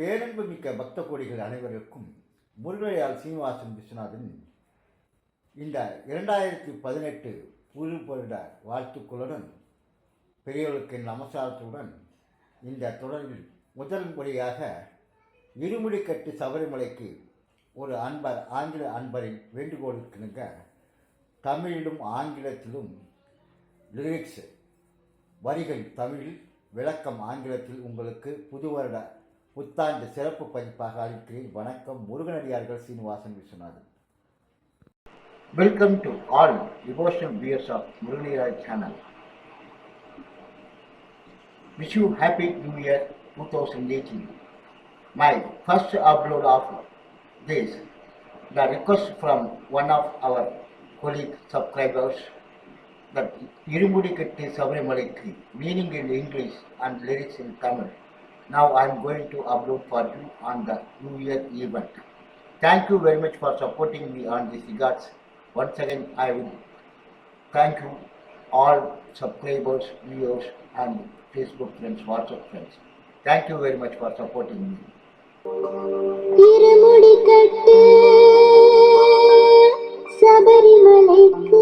பேரன்பு மிக்க பக்த கோடிகள் அனைவருக்கும் முருகையால் சீனிவாசன் விஸ்வநாதன் இந்த இரண்டாயிரத்தி பதினெட்டு புது வருட வாழ்த்துக்களுடன் பெரியவர்களுக்கு நமசாரத்துடன் இந்த தொடரில் முதல் முறையாக இருமுடி கட்டு சபரிமலைக்கு ஒரு அன்பர் ஆங்கில அன்பரின் வேண்டுகோளுக்கிணங்க தமிழிலும் ஆங்கிலத்திலும் லிரிக்ஸ் வரிகள் தமிழில் விளக்கம் ஆங்கிலத்தில் உங்களுக்கு புது வருட புத்தாண்டு சிறப்பு பதிப்பாக அளிக்கிறேன் வணக்கம் முருகனடியார்கள் Srinivasan Viswanathan. Welcome to all devotion viewers of Muruganadiyar channel wish you happy new year two thousand eighteen my first upload of this the request from one of our colleague subscribers that Irumudi Katti சபரிமலைக்கு meaning in English and lyrics in Tamil Now I am going to upload for you on the New Year event. Thank you very much for supporting me on this regards. Once again, I will thank you all subscribers, viewers and Facebook friends, WhatsApp friends. Thank you very much for supporting me. இருமுடி கட்டு சபரிமலைக்கு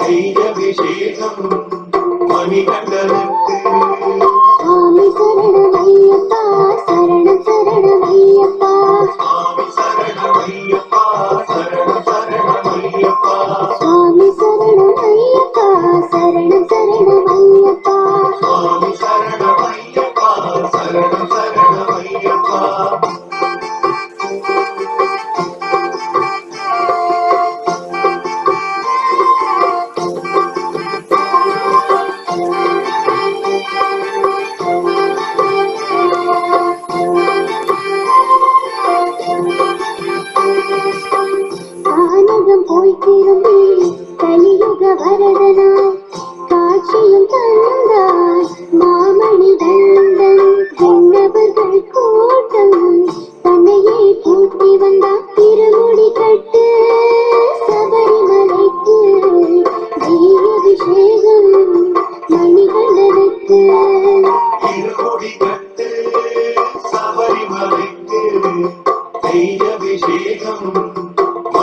శ్రీయభిషేకం ভারদনা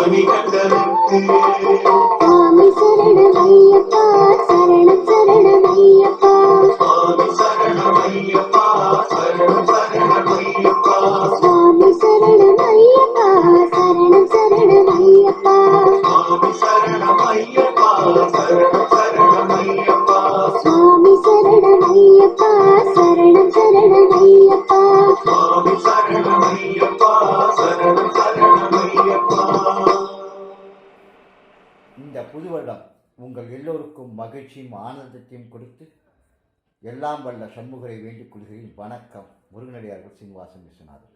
కోరి కదలంటే స్వామి శరణమయ్యప్ప శరణ శరణమయ్యప్ప. స్వామి இந்த புது வருடம் உங்கள் எல்லோருக்கும் மகிழ்ச்சியும் ஆனந்தத்தையும் கொடுத்து எல்லாம் வல்ல சண்முகரை வேண்டிக் கொள்கிறேன். வணக்கம். முருகனடியார்கள் சீனிவாசன் விஸ்வநாதன்